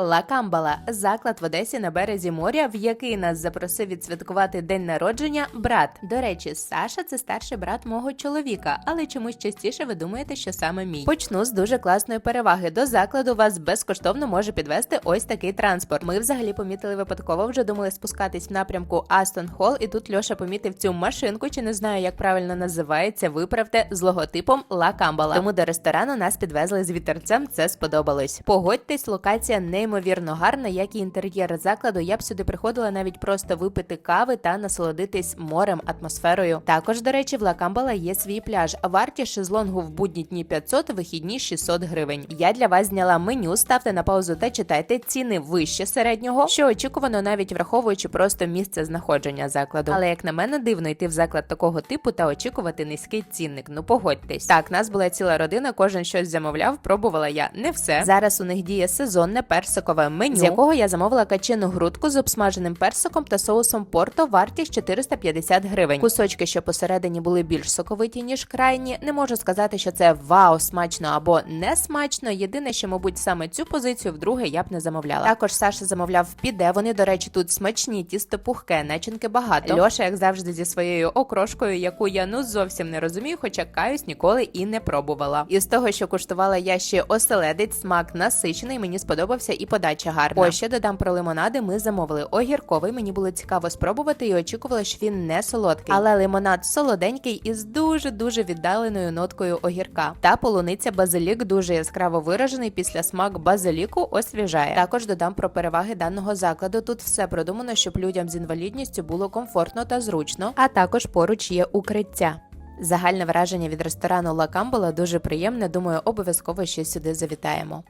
Ла Камбала заклад в Одесі на березі моря, в який нас запросив відсвяткувати день народження брат. До речі, Саша це старший брат мого чоловіка, але чомусь частіше ви думаєте, що саме мій. Почну з дуже класної переваги. До закладу вас безкоштовно може підвести ось такий транспорт. Ми взагалі помітили випадково, вже думали спускатись в напрямку Астон Холл, і тут Льоша помітив цю машинку, чи не знаю, як правильно називається. Виправте з логотипом Ла Камбала. Тому до ресторану нас підвезли з вітерцем. Це сподобалось. Погодьтесь, локація неймовірно гарна, як і інтер'єр закладу. Я б сюди приходила навіть просто випити кави та насолодитись морем, атмосферою. Також, до речі, в Ла Камбала є свій пляж. Вартість шезлонгу в будні дні 500, вихідні 600 гривень. Я для вас зняла меню. Ставте на паузу та читайте ціни вище середнього, що очікувано навіть враховуючи просто місце знаходження закладу. Але як на мене, дивно йти в заклад такого типу та очікувати низький цінник. Ну погодьтесь. Так, нас була ціла родина, кожен щось замовляв. Пробувала я не все. Зараз у них діє сезонне персикове меню, з якого я замовила качену грудку з обсмаженим персиком та соусом порто. Вартість 450 гривень. Кусочки, що посередині були більш соковиті ніж крайні. Не можу сказати, що це вау, смачно або не смачно. Єдине, що, мабуть, саме цю позицію вдруге я б не замовляла. Також Саша замовляв піде. Вони, до речі, тут смачні, тісто пухке, начинки багато. Льоша, як завжди, зі своєю окрошкою, яку я ну зовсім не розумію, хоча каюсь ніколи і не пробувала. І з того, що куштувала я ще оселедець, смак насичений, мені сподобався і подача гарна. О, ще додам про лимонади. Ми замовили огірковий. Мені було цікаво спробувати і очікувала, що він не солодкий. Але лимонад солоденький із дуже дуже віддаленою ноткою огірка. Та полуниця базилік дуже яскраво виражений. Після смак базиліку освіжає. Також додам про переваги даного закладу. Тут все продумано, щоб людям з інвалідністю було комфортно та зручно. А також поруч є укриття. Загальне враження від ресторану Ла Камбала дуже приємне. Думаю, обов'язково ще сюди завітаємо.